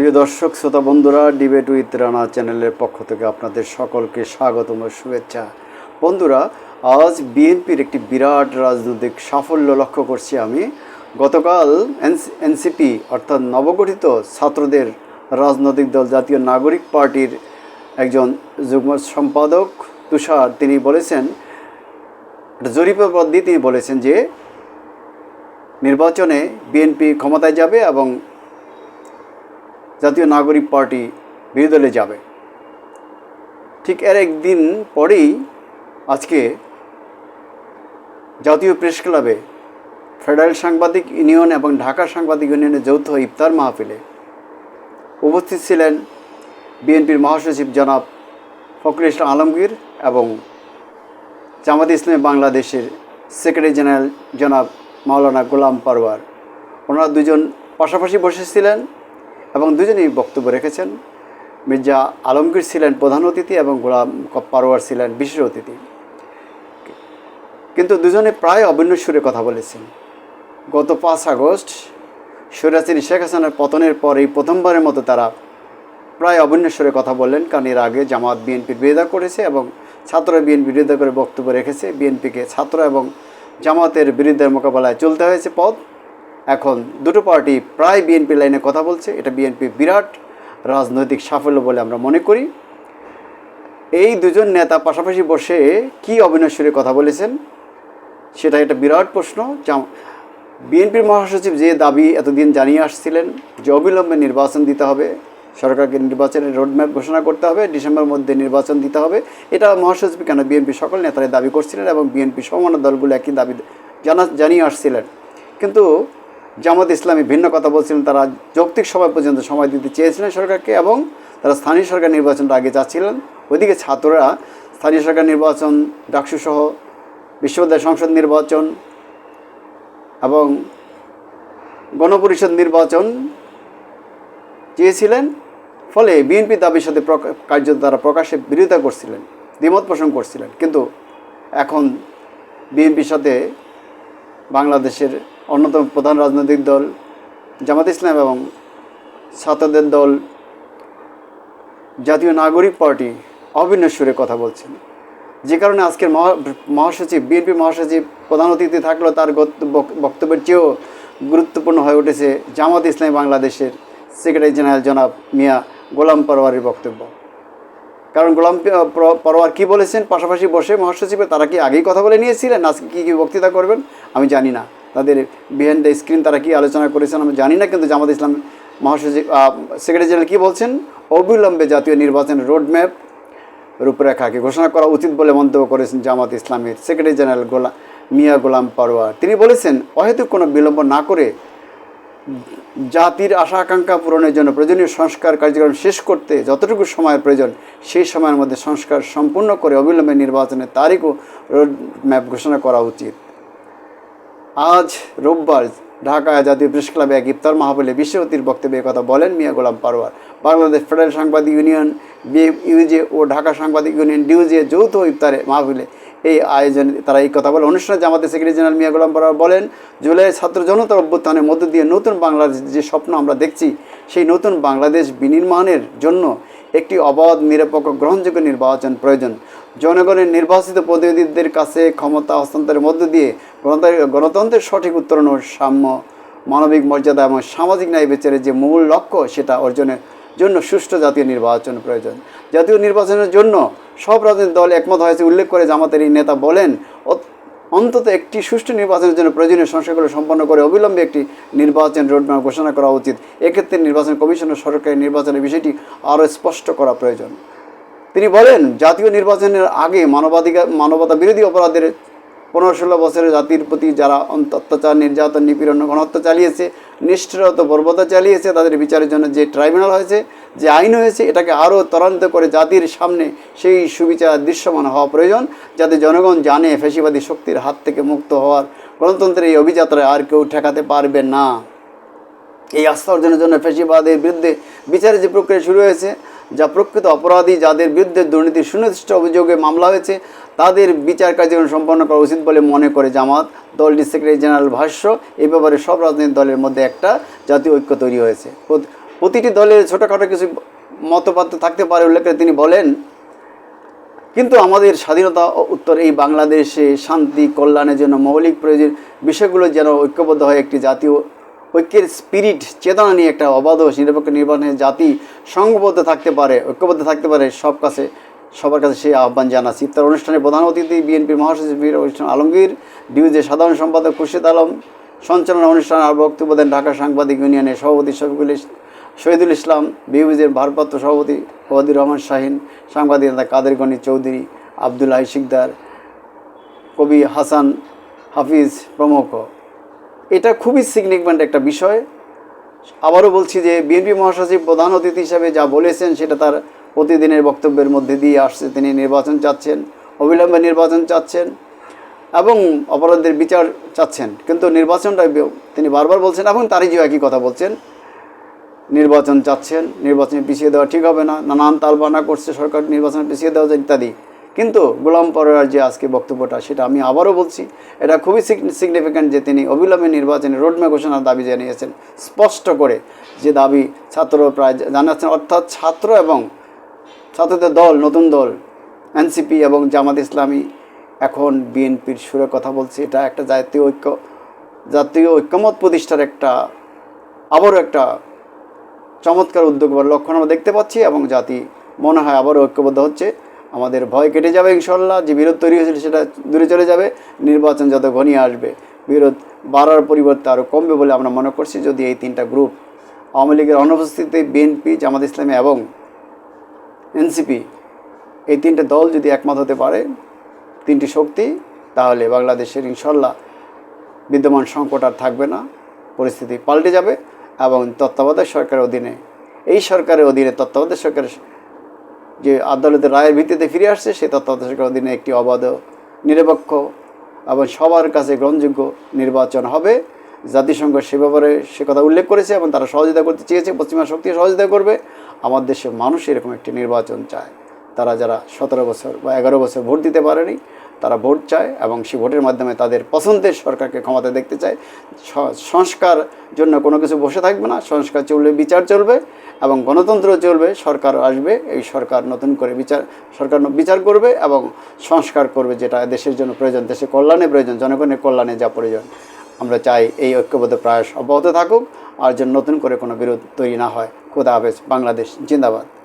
প্রিয় দর্শক, শ্রোতা বন্ধুরা, ডিবেট উইথ রানা চ্যানেলের পক্ষ থেকে আপনাদের সকলকে স্বাগতম শুভেচ্ছা। বন্ধুরা, আজ বিএনপির একটি বিরাট রাজনৈতিক সাফল্য লক্ষ্য করছি আমি। গতকাল এনসিপি অর্থাৎ নবগঠিত ছাত্রদের রাজনৈতিক দল জাতীয় নাগরিক পার্টির একজন যুগ্ম সম্পাদক তুষার, তিনি বলেছেন জরিপের পর দিয়ে তিনি বলেছেন যে, নির্বাচনে বিএনপি ক্ষমতায় যাবে এবং জাতীয় নাগরিক পার্টি বিরোধী যাবে। ঠিক এর একদিন পরেই আজকে জাতীয় প্রেস ক্লাবে ফেডারেল সাংবাদিক ইউনিয়ন এবং ঢাকা সাংবাদিক ইউনিয়নের যৌথ ইফতার মাহফিলে উপস্থিত ছিলেন বিএনপির মহাসচিব জনাব ফখরুল ইসলাম আলমগীর এবং জামাত ইসলামী বাংলাদেশের সেক্রেটারি জেনারেল জনাব মাওলানা গোলাম পারওয়ার ওনারা দুজন পাশাপাশি বসেছিলেন এবং দুজনেই বক্তব্য রেখেছেন। মির্জা আলমগীর ছিলেন প্রধান অতিথি এবং গোলাম পারোয়ার ছিলেন বিশেষ অতিথি। কিন্তু দুজনে প্রায় অভিন্ন সুরে কথা বলেছেন। গত পাঁচ আগস্ট স্বৈরাচারী শেখ হাসিনার পতনের পর এই প্রথমবারের মতো তারা প্রায় অভিন্ন সুরে কথা বললেন, কারণ এর আগে জামাত বিএনপির বিরোধিতা করেছে এবং ছাত্র বিএনপি বিরোধিতা করে বক্তব্য রেখেছে। বিএনপিকে ছাত্র এবং জামাতের বিরুদ্ধে মোকাবেলায় চলতে হয়েছে পথ। এখন দুটো পার্টি প্রায় বিএনপি লাইনে কথা বলছে। এটা বিএনপি বিরাট রাজনৈতিক সাফল্য বলে আমরা মনে করি। এই দুজন নেতা পাশাপাশি বসে কি অবিনশ্বরে কথা বলেছেন সেটা একটা বিরাট প্রশ্ন। বিএনপির মহাসচিব যে দাবি এতদিন জানিয়ে আসছিলেন যে অবিলম্বে নির্বাচন দিতে হবে, সরকারকে নির্বাচনের রোডম্যাপ ঘোষণা করতে হবে, ডিসেম্বর মধ্যে নির্বাচন দিতে হবে। এটা মহাসচিব কেন বিএনপি সকল নেতারা দাবি করছিলেন এবং বিএনপি সমান দলগুলো একই দাবি জানা জানিয়ে আসছিলেন। কিন্তু জামাত ইসলামী ভিন্ন কথা বলছিলেন, তারা যৌক্তিক সময় পর্যন্ত সময় দিতে চেয়েছিলেন সরকারকে এবং তারা স্থানীয় সরকার নির্বাচনটা আগে চাচ্ছিলেন। ওইদিকে ছাত্ররা স্থানীয় সরকার নির্বাচন, ডাকসুসহ বিশ্ববিদ্যালয় সংসদ নির্বাচন এবং গণপরিষদ নির্বাচন চেয়েছিলেন। ফলে বিএনপি দাবির সাথে কার্য তারা প্রকাশ্যে বিরোধিতা করছিলেন, দ্বিমত পোষণ করছিলেন। কিন্তু এখন বিএনপির সাথে বাংলাদেশের অন্যতম প্রধান রাজনৈতিক দল জামাত ইসলাম এবং ছাত্রদের দল জাতীয় নাগরিক পার্টি অভিন্ন সুরে কথা বলছেন। যে কারণে আজকের মহা মহাসচিব, বিএনপি মহাসচিব প্রধান অতিথি থাকলেও তার বক্তব্যের চেয়েও গুরুত্বপূর্ণ হয়ে উঠেছে জামাত ইসলামী বাংলাদেশের সেক্রেটারি জেনারেল জনাব মিয়া গোলাম পরোয়ারের বক্তব্য। কারণ গোলাম পরোয়ার কী বলেছেন? পাশাপাশি বসে মহাসচিবে তারা কি আগেই কথা বলে নিয়েছিলেন? আজকে কী কী বক্তৃতা করবেন? আমি জানি না। তাদের বিহাইন্ড দ্য স্ক্রিন তারা কী আলোচনা করেছেন আমি জানি না, কিন্তু জামাত ইসলাম মহাসচিব সেক্রেটারি জেনারেল কী বলছেন? অবিলম্বে জাতীয় নির্বাচনের রোডম্যাপ রূপরেখাকে ঘোষণা করা উচিত বলে মন্তব্য করেছেন জামাত ইসলামের সেক্রেটারি জেনারেল গোলা মিয়া গোলাম পারোয়ার তিনি বলেছেন, অহেতুক কোনো বিলম্ব না করে জাতির আশা আকাঙ্ক্ষা পূরণের জন্য প্রয়োজনীয় সংস্কার কার্যক্রম শেষ করতে যতটুকু সময়ের প্রয়োজন, সেই সময়ের মধ্যে সংস্কার সম্পূর্ণ করে অবিলম্বে নির্বাচনের তারিখও রোড ম্যাপ ঘোষণা করা উচিত। আজ রোববার ঢাকায় জাতীয় প্রেস ক্লাবে এক ইফতার মাহফিলে বিশ্বতির বক্তব্যে কথা বলেন মিয়া গোলাম পারোয়ার। বাংলাদেশ ফেডারেল সাংবাদিক ইউনিয়ন ইউজে ও ঢাকা সাংবাদিক ইউনিয়ন ডিউজে যৌথ ইফতারে মাহফিলে এই আয়োজন তারা এই কথা বলে অনুষ্ঠানে জামাতের সেক্রেটারি জেনারেল মিয়া গোলাম পারোয়ার বলেন, জুলাই ছাত্র জনতার অভ্যুত্থানের মধ্য দিয়ে নতুন বাংলাদেশ যে স্বপ্ন আমরা দেখছি, সেই নতুন বাংলাদেশ বিনির্মাণের জন্য একটি অবাধ, নিরপেক্ষ, গ্রহণযোগ্য নির্বাচন প্রয়োজন। জনগণের নির্বাচিত প্রতিনিধিদের কাছে ক্ষমতা হস্তান্তরের মধ্য দিয়ে গণতন্ত্রের সঠিক উত্তরণ ও সাম্য, মানবিক মর্যাদা এবং সামাজিক ন্যায় বিচারের যে মূল লক্ষ্য, সেটা অর্জনের জন্য সুষ্ঠু জাতীয় নির্বাচন প্রয়োজন। জাতীয় নির্বাচনের জন্য সব রাজনৈতিক দল একমত হয়েছে, উল্লেখ করে জামাতের এই নেতা বলেন অন্তত একটি সুষ্ঠু নির্বাচনের জন্য প্রয়োজনীয় সংস্কারগুলো সম্পন্ন করে অবিলম্বে একটি নির্বাচন রোডম্যাপ ঘোষণা করা উচিত। এক্ষেত্রে নির্বাচন কমিশন ও সরকারি নির্বাচনের বিষয়টি আরও স্পষ্ট করা প্রয়োজন। তিনি বলেন, জাতীয় নির্বাচনের আগে মানবাধিকার মানবতা বিরোধী অপরাধের পনেরো ষোলো বছরের জাতির প্রতি যারা অত্যাচার, নির্যাতন, নিপীড়ন, গণহত্যা চালিয়েছে, নিষ্ঠুরত বর্বতা চালিয়েছে, তাদের বিচারের জন্য যে ট্রাইব্যুনাল হয়েছে, যে আইন হয়েছে, এটাকে আরও ত্বরান্বিত করে জাতির সামনে সেই সুবিচার দৃশ্যমান হওয়া প্রয়োজন, যাতে জনগণ জানে ফেসিবাদী শক্তির হাত থেকে মুক্ত হওয়ার গণতন্ত্রের এই অভিযাত্রায় আর কেউ ঠেকাতে পারবে না। এই আস্থা অর্জনের জন্য ফেসিবাদের বিরুদ্ধে বিচারের যে প্রক্রিয়া শুরু হয়েছে যা প্রকৃত অপরাধী যাদের বিরুদ্ধে দুর্নীতির সুনির্দিষ্ট অভিযোগে মামলা হয়েছে, তাদের বিচার কার্যক্রম সম্পন্ন করা উচিত বলে মনে করে জামাত। দলটির সেক্রেটারি জেনারেল ভাষ্য, এ ব্যাপারে সব রাজনৈতিক দলের মধ্যে একটা জাতীয় ঐক্য তৈরি হয়েছে। প্রতিটি দলের ছোটোখাটো কিছু মতপাত্র থাকতে পারে, উল্লেখ করে তিনি বলেন, কিন্তু আমাদের স্বাধীনতা উত্তর এই বাংলাদেশে শান্তি, কল্যাণের জন্য মৌলিক প্রয়োজন বিষয়গুলো যেন ঐক্যবদ্ধ হয়, একটি জাতীয় ঐক্যের স্পিরিট চেতনা নিয়ে একটা অবাধ নিরপেক্ষ নির্বাচনের জাতি সংঘবদ্ধ থাকতে পারে, ঐক্যবদ্ধ থাকতে পারে সব কাছে, সবার কাছে সেই আহ্বান জানাচ্ছি। ইফতার অনুষ্ঠানে প্রধান অতিথি বিএনপির মহাসচিব মীর আলমগীর, ডিউজের সাধারণ সম্পাদক খুরশিদ আলম, সঞ্চালনা অনুষ্ঠান আর বক্তব্য দেন ঢাকা সাংবাদিক ইউনিয়নের সভাপতি শফিকুল শহীদুল ইসলাম, বিউজের ভারপ্রাপ্ত সভাপতি ওয়াদির রহমান শাহিন, সাংবাদিক নেতা কাদের গনি চৌধুরী আবদুল্লাহ শিকদার, কবি হাসান হাফিজ প্রমুখ। এটা খুবই সিগনিফিক্যান্ট একটা বিষয়। আবারও বলছি যে বিএনপি মহাসচিব প্রধান অতিথি হিসাবে যা বলেছেন সেটা তার প্রতিদিনের বক্তব্যের মধ্যে দিয়ে আসছে। তিনি নির্বাচন চাচ্ছেন, অবিলম্বে নির্বাচন চাচ্ছেন এবং অপরাধের বিচার চাচ্ছেন। কিন্তু নির্বাচনটা তিনি বারবার বলছেন এবং তারই যে একই কথা বলছেন, নির্বাচন চাচ্ছেন, নির্বাচনে পিছিয়ে দেওয়া ঠিক হবে না, নানান তালবানা করছে সরকার, নির্বাচনে পিছিয়ে দেওয়া ইত্যাদি। কিন্তু গোলাম পরের যে আজকে বক্তব্যটা, সেটা আমি আবারও বলছি, এটা খুবই সিগনিফিক্যান্ট যে তিনি অবিলম্বে নির্বাচনে রোডম্যাপ ঘোষণার দাবি জানিয়েছেন। স্পষ্ট করে যে দাবি ছাত্র প্রায় জানাচ্ছেন, অর্থাৎ ছাত্র এবং ছাত্রদের দল, নতুন দল, এনসিপি এবং জামাত ইসলামী, এখন বিএনপির সুরে কথা বলছে। এটা একটা জাতীয় ঐক্য, জাতীয় ঐক্যমত প্রতিষ্ঠার একটা, আবারও একটা চমৎকার উদ্যোগ বা লক্ষণ আমরা দেখতে পাচ্ছি এবং জাতি মনে হয় আবারও ঐক্যবদ্ধ হচ্ছে। আমাদের ভয় কেটে যাবে ইনশাল্লাহ যে বিরোধ তৈরি হয়েছিল সেটা দূরে চলে যাবে। নির্বাচন যত ঘনিয়ে আসবে, বিরোধ বাড়ার পরিবর্তে আরও কমবে বলে আমরা মনে করছি। যদি এই তিনটা গ্রুপ আওয়ামী লীগের অনুপস্থিতিতে বিএনপি জামাত ইসলামী এবং এনসিপি এই তিনটে দল যদি একমত হতে পারে, তিনটি শক্তি, তাহলে বাংলাদেশের ইনশাল্লাহ বিদ্যমান সংকট আর থাকবে না। পরিস্থিতি পাল্টে যাবে এবং তত্ত্বাবধায়ক সরকারের অধীনে, এই সরকারের অধীনে তত্ত্বাবধায়ক সরকারের যে আদালতের রায়ের ভিত্তিতে ফিরে আসছে, সে তত্ত্বাবধায়ক অধীনে একটি অবাধ, নিরপেক্ষ এবং সবার কাছে গ্রহণযোগ্য নির্বাচন হবে। জাতিসংঘ সে ব্যাপারে সে কথা উল্লেখ করেছে এবং তারা সহযোগিতা করতে চেয়েছে, পশ্চিমা শক্তি সহযোগিতা করবে। আমার দেশের মানুষ এরকম একটি নির্বাচন চায়। তারা যারা সতেরো বছর বা এগারো বছর ভোট দিতে পারেনি, তারা ভোট চায় এবং সেই ভোটের মাধ্যমে তাদের পছন্দের সরকারকে ক্ষমতা দেখতে চায়। সংস্কার জন্য কোনো কিছু বসে থাকবে না। সংস্কার চলবে, বিচার চলবে। এবং গণতন্ত্র চলবে, সরকার আসবে, এই সরকার নতুন করে বিচার, সরকার বিচার করবে এবং সংস্কার করবে যেটা দেশের জন্য প্রয়োজন দেশের কল্যাণে প্রয়োজন, জনগণের কল্যাণে যা প্রয়োজন। আমরা চাই এই ঐক্যবদ্ধ প্রয়াস অব্যাহত থাকুক, আর যেন নতুন করে কোনো বিরোধ তৈরি না হয়। খোদা হাফেজ, বাংলাদেশ, জিন্দাবাদ।